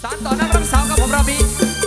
สารต่อนักรักสาวกับผมราบี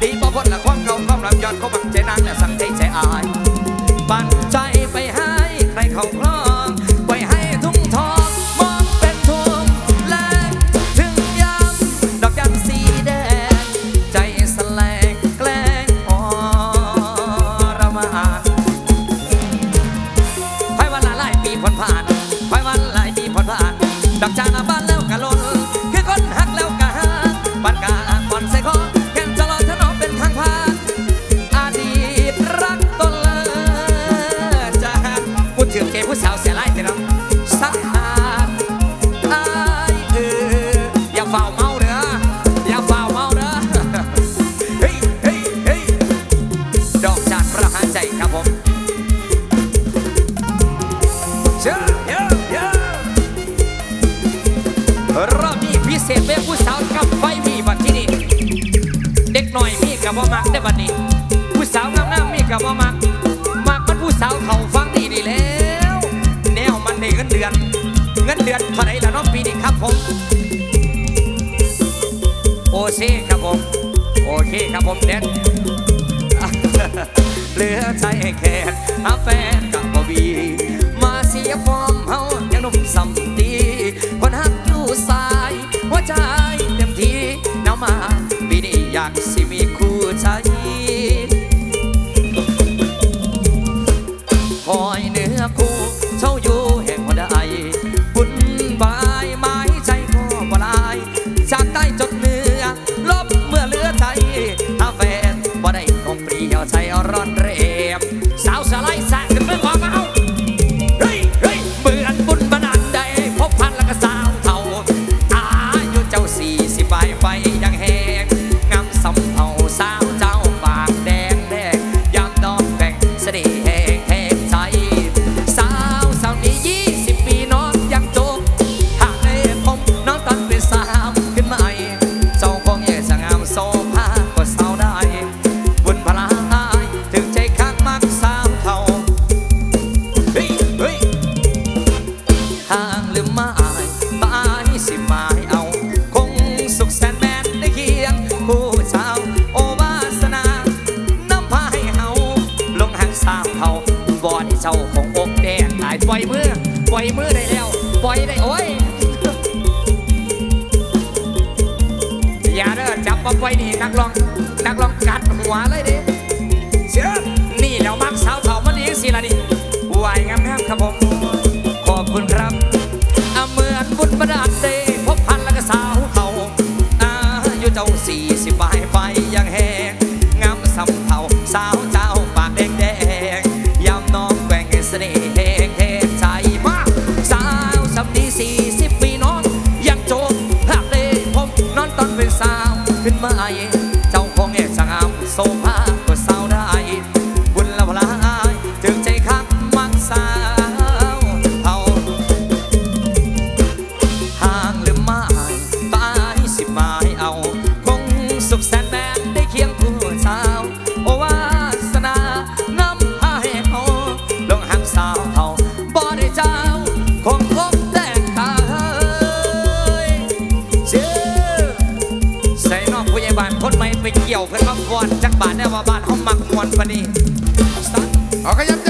Baby. แม่ผู้สาวกับไฟมีบัดที่นี่เด็กหน่อยมีกับว่ามักได้บัดนี้ ผู้สาวงามๆมีกับว่ามักมักมันผู้สาวเขาฟังดีดีแล้ว แนวมันในเงินเดือน เงินเดือนเทาไรละน้องปีนี้ครับผมโอเคครับผม โอเคครับผมเด็ดเหลือใจแค่แฟนกับบ่บีมาเสียฟอร์มเฮายังนุ่มสัมตี ใจเต็มที่น้ามาปีนี้อยากสิมีคู่ใจ มือได้แล้ว ปล่อยได้โอ้ยอย่าเด้อจับมาปล่อยนี่นักลอง นักลองกัดหัวเลยเดิเชื่อนี่แล้วมักสาวเถ่ามันเองสิละนี่ ไปเกี่ยวเพิ่นมาก่อนจักบาทแน่ว่าบ้านเฮามักมวนปานนี้เอาขยับ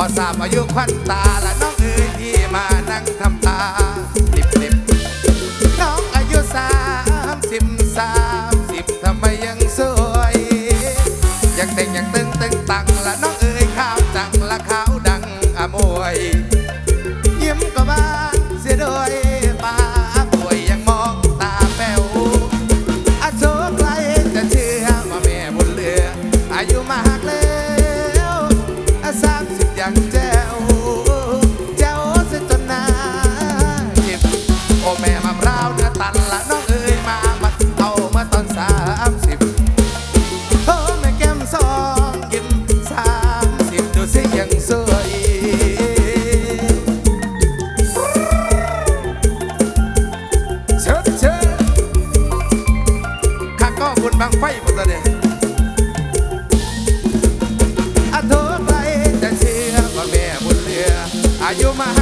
พอสามอายุควันตาและน้องเอ๋ยที่มานั่งทำตาลิบลิบน้องอายุสามสิบสามสิบทำไมยังสวยยังแต่งยังตึง บางไฟบ่ซะเด้อาโทษไปแต่เชื่อว่าแม่บุญเรืออายุมา